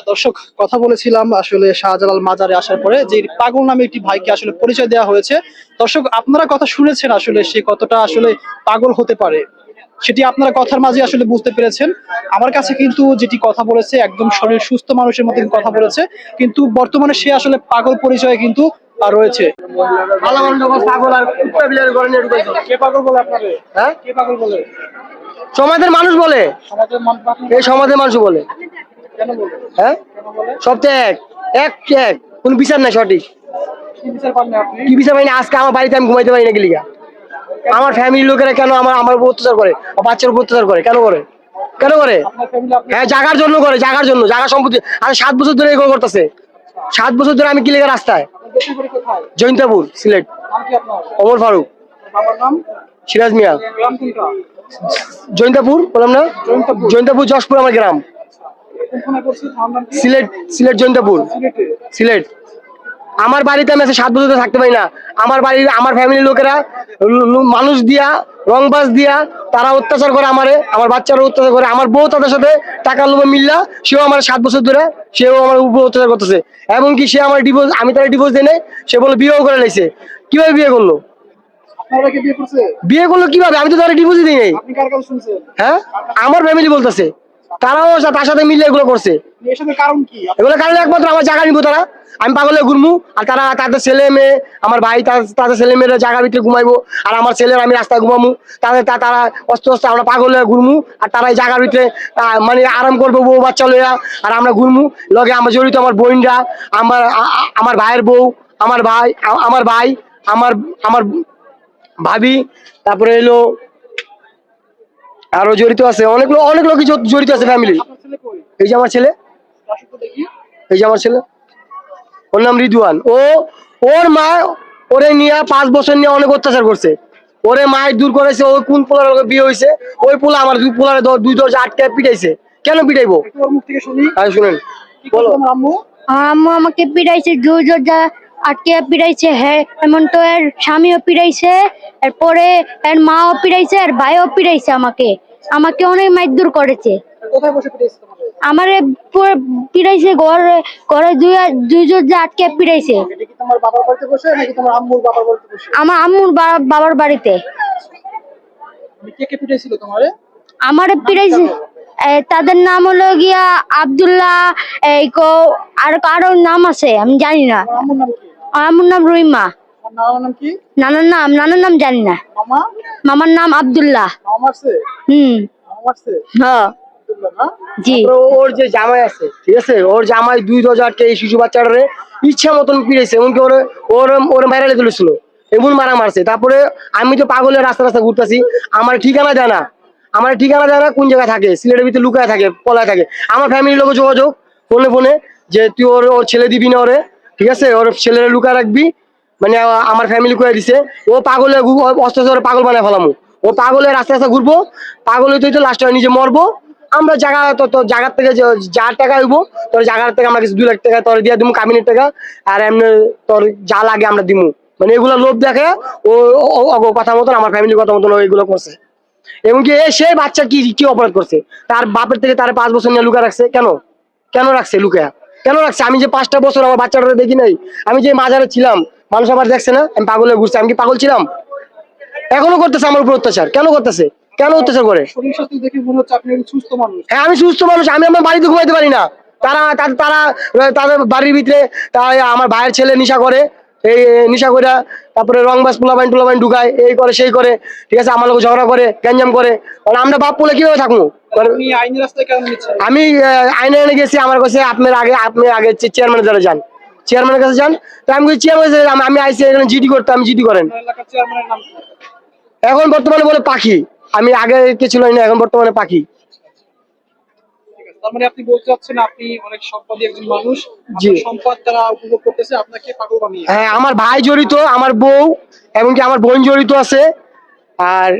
দর্শক কথা বলেছিলাম আসলে শাহজালাল মাজারে আসার পরে যে পাগল নামে একটি ভাইকে আসলে পরিচয় দেওয়া হয়েছে। দর্শক আপনারা কথা শুনেছেন আসলে সে কতটা আসলে পাগল হতে পারে সেটি আপনারা কথার মাঝে আসলে বুঝতে পেরেছেন। আমার কাছে কিন্তু যেটি কথা বলেছে একদম শরীর সুস্থ মানুষের মতন কথা বলেছে কিন্তু বর্তমানে সে আসলে পাগল পরিচয়ে কিন্তু রয়েছে। হ্যাঁ? সমাজের মানুষ বলে? এই সমাজের মানুষ বলে। হ্যাঁ? সবচেয়ে এক। এক এক? কোন বিচার নাই সঠিক। কি বিচার পান না আপনি? কি বিচার পাই না আজকে আমার বাড়িতে আমি ঘুমাইতে পারি না গেলিগা আমার ফ্যামিলির লোকেরা কেন আমার আমার উপর অত্যাচার করে? বাচ্চার উপর অত্যাচার করে? কেন করে? কেন করে? হ্যাঁ জাগার জন্য করে জাগার জন্য। জাগা সম্পত্তি আর সাত বছর ধরে এগুলো করতেছে। সাত বছর ধরে আমি কিলিগা রাস্তায়? দেশের বাড়ি কোথায়? জৈন্তাপুর সিলেট। অমর ফারুক। সিরাজ মিয়া। জৈন্তাপুর বললাম না? জৈন্তাপুর। জৈন্তাপুর যশপুর আমার গ্রাম কোনখানে করছি থানার নাম কি সিলেট সিলেট জৈন্তাপুর। সিলেট। আমার বাড়িতে আমি সাত বছর থাকতে পারি না। আমার বাড়ির আমার ফ্যামিলির লোকেরা মানুষ দিয়া রংবাজ দিয়া তারা অত্যাচার করে আমারে আমার বাচ্চারা অত্যাচার করে আমার বউ তাদের সাথে টাকা লোভে মিল্লা সেও আমার সাত বছর ধরে সেও আমার উপর অত্যাচার করতেছে। এমনকি সে আমার ডিভোর্স আমি তার ডিভোর্স দেনে সে বলে বিয়েও করে লাইছে। কীভাবে বিয়ে করল? বিয়ে করল কীভাবে? আমি তো তারা ডিভোর্সই দিই নাই। হ্যাঁ? আমার ফ্যামিলি বলতেছে। তারাও তার সাথে মিলে এগুলো করছে। এগুলো কারণে একমাত্র আমার জায়গা নিবো তারা। আমি পাগলে ঘুরমু আর তারা তাদের ছেলে মেয়ে আমার ভাই তাদের ছেলে মেয়েরা জায়গার ভিতরে ঘুমাইবো আর আমার ছেলের আমি রাস্তায় ঘুমামু। তাদের তারা অস্ত অস্ত আমরা পাগলে ঘুরমু আর তারা এই জায়গার ভিতরে মানে আরাম করব বউ বাচ্চা লইয়া আর আমরা ঘুরমু। লগে আমার জড়িত আমার বোনরা আমার আমার ভাইয়ের বউ আমার ভাই আমার ভাই আমার আমার ভাবি তারপরে এলো আরও জড়িত আছে। অনেক লোক অনেক লোকই জড়িত আছে ফ্যামিলি আপনার ছেলে কই এই যে আমার ছেলে। এই যে আমার ছেলে। ওর নাম রিদুয়ান। ও ওর মা ওরে নিয়ে পাঁচ বছর নিয়ে অনেক অত্যাচার করছে। ওরে মায়ের দূর করেছে ওই কোন পোলার লগে বিয়ে হয়েছে? ওই পোলা আমার দুই পোলারে দুই দরজা আটকে পিটাইছে। কেন পিটাইবো? শুনেন। তোমার আম্মু? আম্মু আমাকে পিড়াইছে জোর জোর যা আটকে পিড়াইছে হ্যাঁ এমন তো এর স্বামীও পিড়াইছে এরপরে এর মাও পিড়াইছে আর ভাইও পিড়াইছে আমাকে। আমাকে অনেক মাইদুর করেছে। আমারে পিড়াইছে ঘরে ঘরে দুই দুই জোর আটকে পিড়াইছে। আমার আম্মুর বাবার বাড়িতে। আমারে পিড়াইছে তাদের নাম হলো গিয়া আব্দুল্লাহ আর কারও নাম আছে আমি জানি না। আমার নাম তোমার নানার নাম নানার নাম জানি না। মামার নাম আব্দুল্লাহ। হুম। জি। ওর যে জামাই আছে ঠিক আছে? ওর জামাই দুই দরজা আটকে এই শিশু বাচ্চাটারে ইচ্ছা মতন পিড়েছে এমনকি ওর ওর ওর ভাইরালে তুলেছিল এমন মারা মারছে। তারপরে আমি তো পাগলের রাস্তা রাস্তা ঘুরতেছি আমার ঠিকানা দেয় না। আমার ঠিকানা দেয় না কোন জায়গায় থাকে সিলেটের ভিতরে লুকায় থাকে পলায় থাকে। আমার ফ্যামিলির লোক যোগাযোগ ফোনে ফোনে যে তুই ওর ওর ছেলে দিবি না ওরে ঠিক আছে? ওর ছেলের লুকায় রাখবি। মানে আমার ফ্যামিলি করে দিছে। ও পাগলে অস্ত পাগল বানায় ফেলামু। ও পাগলে রাস্তা রাস্তা ঘুরবো। পাগল হইতে হইতে লাস্ট নিজে মরবো। আমরা জায়গা, তো তো জায়গার থেকে যা টাকা হইবো, তোর জায়গার থেকে আমরা কিছু দুই লাখ টাকা তোর দিয়ে দিমু, কামিনের টাকা। আর এমনি তোর যা লাগে আমরা দিমু। মানে এগুলো লোভ দেখে ও কথা মতন, আমার ফ্যামিলির কথা মতন এগুলো করছে। এমনকি সে বাচ্চা কি কি অপরাধ করছে? তার বাপের থেকে তার পাঁচ বছর নিয়ে লুকা রাখছে। কেন? কেন রাখছে লুকা কেন রাখছে? আমি যে পাঁচটা বছর আমার বাচ্চাটা দেখি নাই আমি যে মাজারে ছিলাম মানুষ আবার দেখছে না আমি পাগলে ঘুরছি আমি কি পাগল ছিলাম? এখনও করতেছে আমার উপর অত্যাচার কেন করতেছে? কেন অত্যাচার করে? হ্যাঁ আমি সুস্থ মানুষ আমি আমার বাড়িতে ঘুমাইতে পারি না। তারা তারা- তারা তাদের বাড়ির ভিতরে তারা আমার ভাইয়ের ছেলে নিশা করে এই নিশা করে তারপরে রং বাস পোলাবাইন টোলাবাইন ঢুকায় এই করে সেই করে ঠিক আছে আমার লোক ঝগড়া করে গ্যাঞ্জাম করে। আমরা বাপ পোলে কীভাবে থাকব? আমি আইনে এনে গেছি আমার কাছে আপনার আগে আপনি আগে চেয়ারম্যানের দ্বারা যান। চেয়ারম্যানের কাছে যান। তো আমি চেয়ারম্যান আমি আইসি এখানে জিডি করতে আমি জিডি করেন? এখন বর্তমানে বলে পাখি। আমি আগে কে ছিল না এখন বর্তমানে পাখি। তার মানে আপনি বলতে চাচ্ছেন আপনি অনেক সম্পদী একজন মানুষ সম্পদ তারা উপভোগ করতেছে আপনাকে পাগল বানিয়ে। হ্যাঁ আমার ভাই জড়িত আমার বউ এমনকি আমার বোন জড়িত আছে। আর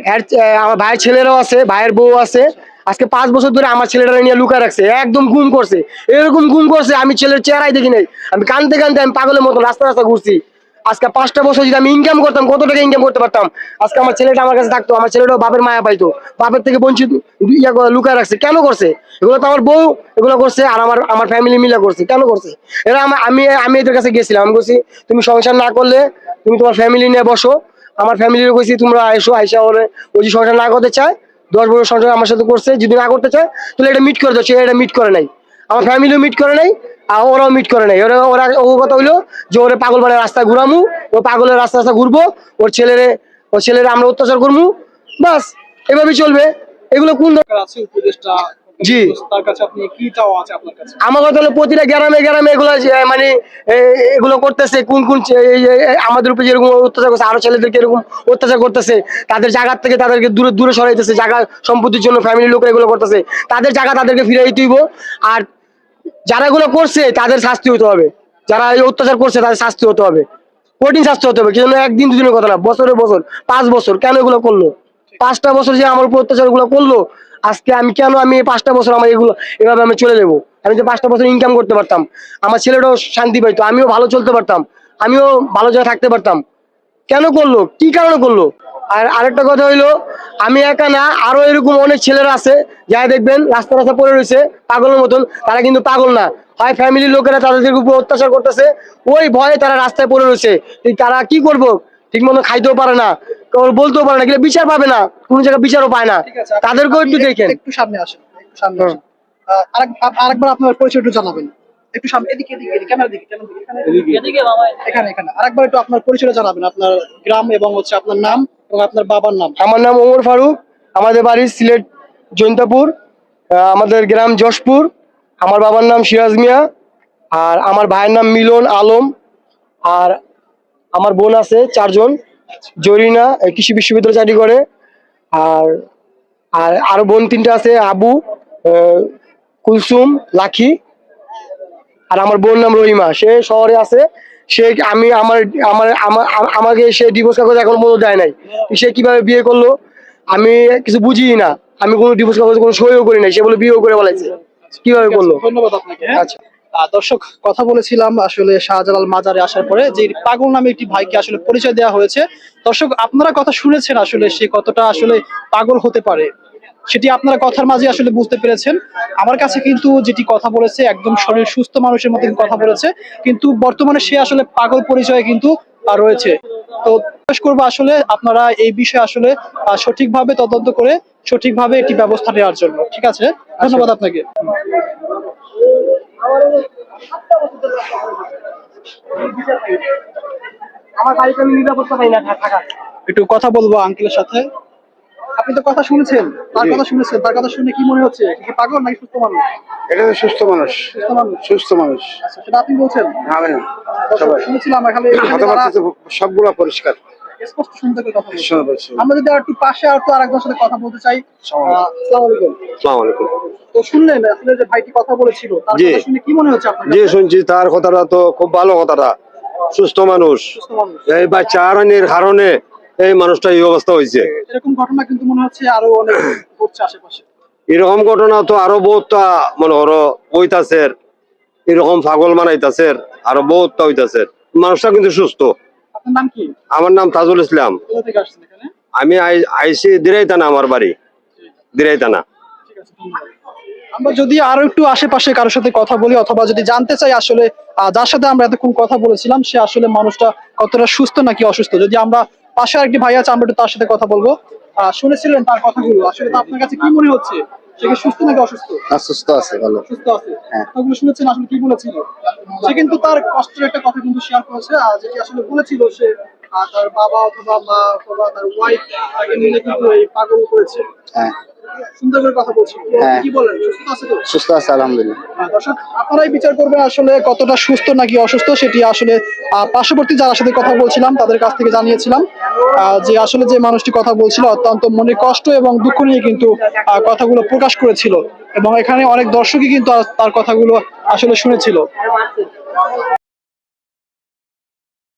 আমার ভাইয়ের ছেলেরাও আছে ভাইয়ের বউ আছে। আজকে পাঁচ বছর ধরে আমার ছেলেটা নিয়ে লুকায় রাখছে, একদম গুম করছে। এরকম গুম করছে, আমি ছেলের চেহারাই দেখি নাই। আমি কানতে কানতে আমি পাগলের মতো রাস্তা রাস্তা ঘুরছি। আজকে পাঁচটা বছর যদি আমি ইনকাম করতাম, কত টাকা ইনকাম করতে পারতাম? আজকে আমার ছেলেটা আমার কাছে থাকতো, আমার ছেলেটাও বাপের মায়া পাইতো। বাপের থেকে বঞ্চিত ইয়া লুকায় রাখছে। কেন করছে? এগুলো তো আমার বউ, এগুলো করছে আর আমার আমার ফ্যামিলি মিলে করছে। কেন করছে? এরা আমা- আমি এদের কাছে গেছিলাম। আমি বলছি, তুমি সংসার না করলে তুমি তোমার ফ্যামিলি নিয়ে বসো। আমার ফ্যামিলির কইছি, তোমরা এসো, আইসা ওরে, ওই সংসার না করতে চায় দশ বছর সংসার আমার সাথে করছে, যদি না করতে চায়, তাহলে এটা মিট করে দিচ্ছে এটা মিট করে নাই। আমার ফ্যামিলিও মিট করে নাই, আর ওরাও মিট করে নাই। ওরা ওরা ও কথা হইল যে ওরা পাগল বানের রাস্তা ঘুরামু, ও পাগলের রাস্তা রাস্তা ঘুরবো, ওর ছেলেরে ওর ছেলেরে আমরা অত্যাচার করব বাস, এভাবেই চলবে। এগুলো কোন দরকার? আছে উপদেষ্টা জি। তার কাছে আপনি কি চাওয়া আছে আপনার কাছে? আমার কথা হলো প্রতিটা গ্রামে গ্রামে এগুলো মানে এগুলো করতেছে কোন কোন আমাদের উপরে যেরকম অত্যাচার করছে আরও ছেলেদেরকে এরকম অত্যাচার করতেছে তাদের জায়গার থেকে তাদেরকে দূরে দূরে সরাইতেছে জায়গা সম্পত্তির জন্য ফ্যামিলির লোকেরা এগুলো করতেছে তাদের জায়গা তাদেরকে ফিরে দিতে আর যারা এগুলো করছে তাদের শাস্তি হতে হবে। যারা এই অত্যাচার করছে তাদের শাস্তি হতে হবে। কঠিন শাস্তি হতে হবে কিন্তু একদিন দুদিনের কথা না বছরের বছর পাঁচ বছর কেন এগুলো করল? পাঁচটা বছর যে আমার উপর অত্যাচারগুলো করল আজকে আমি কেন আমি পাঁচটা বছর আমার এগুলো, এভাবে আমি চলে যাব? আমি যে পাঁচটা বছর ইনকাম করতে পারতাম। আমার ছেলেটাও শান্তি পাইতো, আমিও ভালো চলতে পারতাম, আমিও ভালো জায়গায় থাকতে পারতাম। কেন করল? কি কারণে করল? আর আরেকটা কথা হইল, আমি একা না, আরও এরকম অনেক ছেলেরা আছে, যারা দেখবেন রাস্তা রাস্তা পড়ে রয়েছে, পাগলের মতন, তারা কিন্তু পাগল না। হয় ফ্যামিলির লোকেরা তাদের উপর অত্যাচার করতেছে, ওই ভয়ে তারা রাস্তায় পড়ে রয়েছে। তারা কি করব? ঠিক মতো খাইতেও পারে না। কেউ বলতেও পারে না কিন্তু বিচার পাবে না কোনো জায়গায় বিচারও পায় না। ঠিক তাদেরকেও একটু দেখেন। একটু সামনে আসেন একটু সামনে আসেন। আরেকবার আপনার পরিচয় একটু জানাবেন। একটু সামনে এদিকে এদিকে এদিকে ক্যামেরা দিকে ক্যামেরা এখানে এখানে এখানে। আরেকবার একটু আপনার পরিচয়টা জানাবেন আপনার গ্রাম এবং হচ্ছে আপনার নাম এবং আপনার বাবার নাম। আমার নাম ওমর ফারুক আমাদের বাড়ি সিলেট জৈন্তাপুর আমাদের গ্রাম যশপুর। আমার বাবার নাম সিরাজ মিয়া আর আমার ভাইয়ের নাম মিলন আলম আর আমার বোন আছে চারজন। জরিনা কৃষি বিশ্ববিদ্যালয়ে চাকরি করে আর আর আরও বোন তিনটা আছে আবু কুলসুম লাখি আর আমার বোন নাম রহিমা। সে শহরে আছে সে আমি আমার আমার আমাকে সে ডিভোর্স কাগজ এখন পর্যন্ত দেয় নাই। সে কীভাবে বিয়ে করল আমি কিছু বুঝি না। আমি কোনো ডিভোর্স কাগজ কোনো সইও করি নাই সে বলে বিয়েও করে বলাইছে কীভাবে করল? ধন্যবাদ আপনাকে? আচ্ছা। দর্শক কথা বলেছিলাম আসলে শাহজালাল মাজারে আসার পরে যে পাগল নামে একটি ভাইকে আসলে পরিচয় দেওয়া হয়েছে। দর্শক আপনারা কথা শুনেছেন আসলে সে কতটা আসলে পাগল হতে পারে সেটি আপনারা কথার মাঝে আসলে বুঝতে পেরেছেন। আমার কাছে কিন্তু যেটি কথা বলেছে একদম শরীর সুস্থ মানুষের মতো কথা বলেছে কিন্তু বর্তমানে সে আসলে পাগল পরিচয়ে কিন্তু রয়েছে। তো বিশ্বাস করব আসলে আপনারা এই বিষয়ে আসলে আহ, সঠিকভাবে তদন্ত করে সঠিকভাবে একটি ব্যবস্থা নেওয়ার জন্য। ঠিক আছে? ধন্যবাদ আপনাকে। আমার বাড়িতে আমি নিরাপত্তা পাই না থাকা একটু কথা বলব আঙ্কেলের সাথে। আপনি তো কথা শুনেছেন। তার কথা শুনেছেন। তার কথা শুনে কি মনে হচ্ছে? কি পাগল নাকি সুস্থ মানুষ? এটা তো সুস্থ মানুষ। সুস্থ মানুষ? সুস্থ মানুষ। আচ্ছা সেটা আপনি বলছেন? আমি না শুনেছিলাম এখানে সবগুলা পরিষ্কার। স্পষ্ট শুনতে পেয়ে কথা বলছেন। আমরা যদি আর একটু পাশে আর আরেকজনের সাথে কথা বলতে চাই আসসালামু আলাইকুম। আসসালামু আলাইকুম। তো শুনলেন আসলে যে ভাইটি কথা বলেছিল তার কথা শুনে কি মনে হচ্ছে আপনার জি শুনছি তার কথাটা তো খুব ভালো কথাটা। সুস্থ মানুষ। এই বাচ্চা কারণে এই মানুষটা এই অবস্থা হয়েছে। এরকম ঘটনা কিন্তু মনে হচ্ছে আরও অনেক ঘটছে আশেপাশে। এরকম ঘটনা তো আরও বহুতটা মনে করো হইতাছে। এরকম পাগল মানাইতাছে আরও বহুতটা হইতাছে। মানুষটা কিন্তু সুস্থ। নাম কি? আমার নাম তাজুল ইসলাম। আমি আইসি দিরাইতানা আমার বাড়ি। দিরাইতানা। আমরা যদি আরও একটু আশেপাশে কারোর সাথে কথা বলি অথবা যদি জানতে চাই আসলে যার সাথে আমরা এতক্ষণ কথা বলেছিলাম সে আসলে মানুষটা কতটা সুস্থ নাকি অসুস্থ? যদি আমরা পাশে আরেকটি ভাই আছে আমরা একটু তার সাথে কথা বলব। শুনেছিলেন তার কথাগুলো। আসলে আপনার কাছে কি মনে হচ্ছে? সে কি সুস্থ নাকি অসুস্থ? সুস্থ আছে ভালো। সুস্থ আছে। হ্যাঁ। কথাগুলো শুনেছেন আসলে কি বলেছিল? সে কিন্তু তার কষ্টের একটা কথা কিন্তু শেয়ার করেছে আর যেটি আসলে বলেছিল সে তার বাবা অথবা মা অথবা তার ওয়াইফ তাকে মিলে কিন্তু এই পাগল করেছে। হ্যাঁ। সুন্দর করে কথা বলছিল হ্যাঁ। কি বলেন? সুস্থ আছে তো? সুস্থ আছে আলহামদুলিল্লাহ। দর্শক আপনারাই বিচার করবেন আসলে কতটা সুস্থ নাকি অসুস্থ সেটি আসলে পার্শ্ববর্তী যারা সাথে কথা বলছিলাম তাদের কাছ থেকে জানিয়েছিলাম। আহ, যে আসলে যে মানুষটি কথা বলছিল অত্যন্ত মনে কষ্ট এবং দুঃখ নিয়ে কিন্তু কথাগুলো প্রকাশ করেছিল। এবং এখানে অনেক দর্শকই কিন্তু তার কথাগুলো আসলে শুনেছিল।